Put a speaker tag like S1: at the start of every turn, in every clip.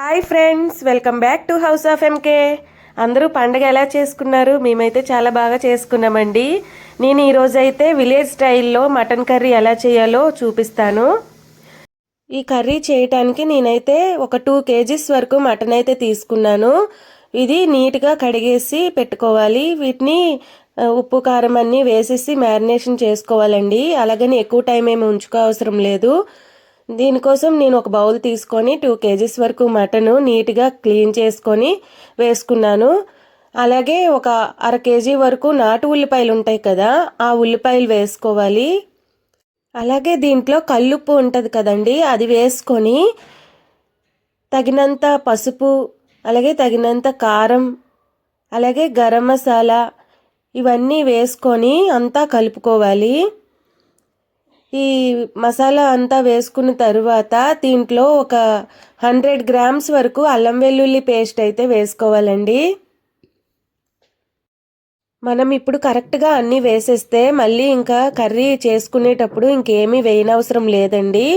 S1: Hi friends welcome back to house of MK అందరూ పండగ ఎలా చేసుకున్నారు? మేమైతే చాలా బాగా చేసుకున్నామండి. నేను ఈరోజు అయితే విలేజ్ స్టైల్లో మటన్ కర్రీ ఎలా చేయాలో చూపిస్తాను. ఈ కర్రీ చేయటానికి నేనైతే ఒక టూ కేజీస్ వరకు మటన్ అయితే తీసుకున్నాను. ఇది నీట్గా కడిగేసి పెట్టుకోవాలి. వీటిని ఉప్పు కారం అన్నీ వేసేసి మ్యారినేషన్ చేసుకోవాలండి. అలాగని ఎక్కువ టైం ఏమి ఉంచుకో అవసరం లేదు. దీనికోసం నేను ఒక బౌల్ తీసుకొని టూ కేజీస్ వరకు మటను నీట్గా క్లీన్ చేసుకొని వేసుకున్నాను. అలాగే ఒక అర కేజీ వరకు నాటు ఉల్లిపాయలు ఉంటాయి కదా ఆ ఉల్లిపాయలు వేసుకోవాలి. అలాగే దీంట్లో కల్లుప్పు ఉంటుంది కదండి అది వేసుకొని తగినంత పసుపు అలాగే తగినంత కారం అలాగే గరం మసాలా ఇవన్నీ వేసుకొని అంతా కలుపుకోవాలి. ఈ మసాలా అంతా వేసుకున్న తరువాత దీంట్లో ఒక హండ్రెడ్ గ్రామ్స్ వరకు అల్లం వెల్లుల్లి పేస్ట్ అయితే వేసుకోవాలండి. మనం ఇప్పుడు కరెక్ట్గా అన్నీ వేసేస్తే మళ్ళీ ఇంకా కర్రీ చేసుకునేటప్పుడు ఇంకేమీ వేయనవసరం లేదండి.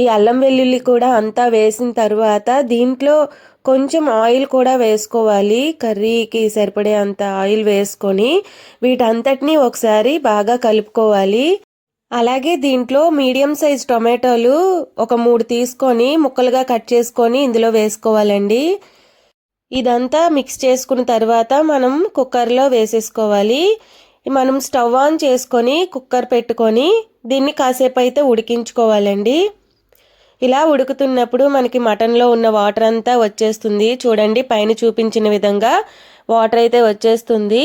S1: ఈ అల్లం వెల్లుల్లి కూడా అంతా వేసిన తర్వాత దీంట్లో కొంచెం ఆయిల్ కూడా వేసుకోవాలి. కర్రీకి సరిపడే అంత ఆయిల్ వేసుకొని వీటంతటినీ ఒకసారి బాగా కలుపుకోవాలి. అలాగే దీంట్లో మీడియం సైజ్ టొమాటోలు ఒక మూడు తీసుకొని ముక్కలుగా కట్ చేసుకొని ఇందులో వేసుకోవాలండి. ఇదంతా మిక్స్ చేసుకున్న తర్వాత మనం కుక్కర్లో వేసేసుకోవాలి. మనం స్టవ్ ఆన్ చేసుకొని కుక్కర్ పెట్టుకొని దీన్ని కాసేపు అయితే ఉడికించుకోవాలండి. ఇలా ఉడుకుతున్నప్పుడు మనకి మటన్లో ఉన్న వాటర్ అంతా వచ్చేస్తుంది. చూడండి పైన చూపించిన విధంగా వాటర్ అయితే వచ్చేస్తుంది.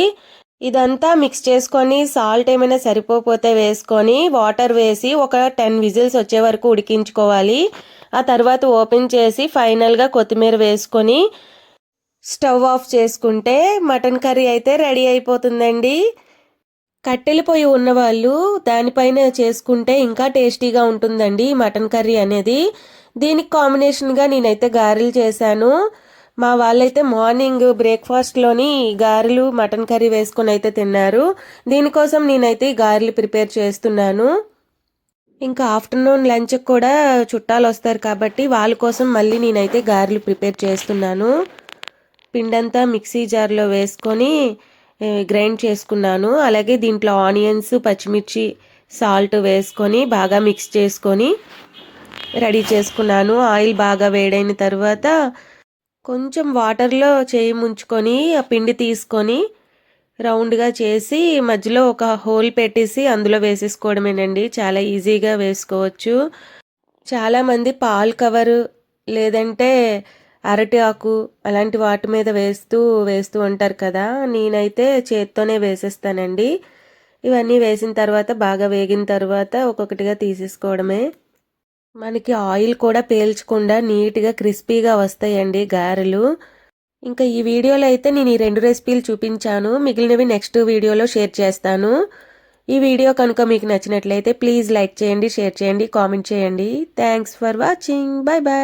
S1: ఇదంతా మిక్స్ చేసుకొని సాల్ట్ ఏమైనా సరిపోతే వేసుకొని వాటర్ వేసి ఒక టెన్ విజిల్స్ వచ్చే వరకు ఉడికించుకోవాలి. ఆ తర్వాత ఓపెన్ చేసి ఫైనల్గా కొత్తిమీర వేసుకొని స్టవ్ ఆఫ్ చేసుకుంటే మటన్ కర్రీ అయితే రెడీ అయిపోతుందండి. కట్టెల పొయ్యి ఉన్నవాళ్ళు దానిపైన చేసుకుంటే ఇంకా టేస్టీగా ఉంటుందండి మటన్ కర్రీ అనేది. దీనికి కాంబినేషన్గా నేనైతే గారెలు చేశాను. మా వాళ్ళైతే మార్నింగ్ బ్రేక్ఫాస్ట్లోని గారెలు మటన్ కర్రీ వేసుకొని అయితే తిన్నారు. దీనికోసం నేనైతే గారెలు ప్రిపేర్ చేస్తున్నాను. ఇంకా ఆఫ్టర్నూన్ లంచ్కి కూడా చుట్టాలు వస్తారు కాబట్టి వాళ్ళ కోసం మళ్ళీ నేనైతే గారెలు ప్రిపేర్ చేస్తున్నాను. పిండంతా మిక్సీ జార్లో వేసుకొని గ్రైండ్ చేసుకున్నాను. అలాగే దీంట్లో ఆనియన్స్ పచ్చిమిర్చి సాల్ట్ వేసుకొని బాగా మిక్స్ చేసుకొని రెడీ చేసుకున్నాను. ఆయిల్ బాగా వేడైన తర్వాత కొంచెం వాటర్లో చేయి ముంచుకొని ఆ పిండి తీసుకొని రౌండ్గా చేసి మధ్యలో ఒక హోల్ పెట్టేసి అందులో వేసేసుకోవడమేనండి. చాలా ఈజీగా వేసుకోవచ్చు. చాలామంది పాల్ కవరు లేదంటే అరటి ఆకు అలాంటి వాటి మీద వేస్తూ వేస్తూ ఉంటారు కదా. నేనైతే చేత్తోనే వేసేస్తానండి. ఇవన్నీ వేసిన తర్వాత బాగా వేగిన తర్వాత ఒక్కొక్కటిగా తీసేసుకోవడమే. మనకి ఆయిల్ కూడా పేల్చకుండా నీట్గా క్రిస్పీగా వస్తాయండి గారెలు. ఇంకా ఈ వీడియోలో అయితే నేను ఈ రెండు రెసిపీలు చూపించాను. మిగిలినవి నెక్స్ట్ వీడియోలో షేర్ చేస్తాను. ఈ వీడియో కనుక మీకు నచ్చినట్లయితే ప్లీజ్ లైక్ చేయండి షేర్ చేయండి కామెంట్ చేయండి. Thanks for watching. Bye bye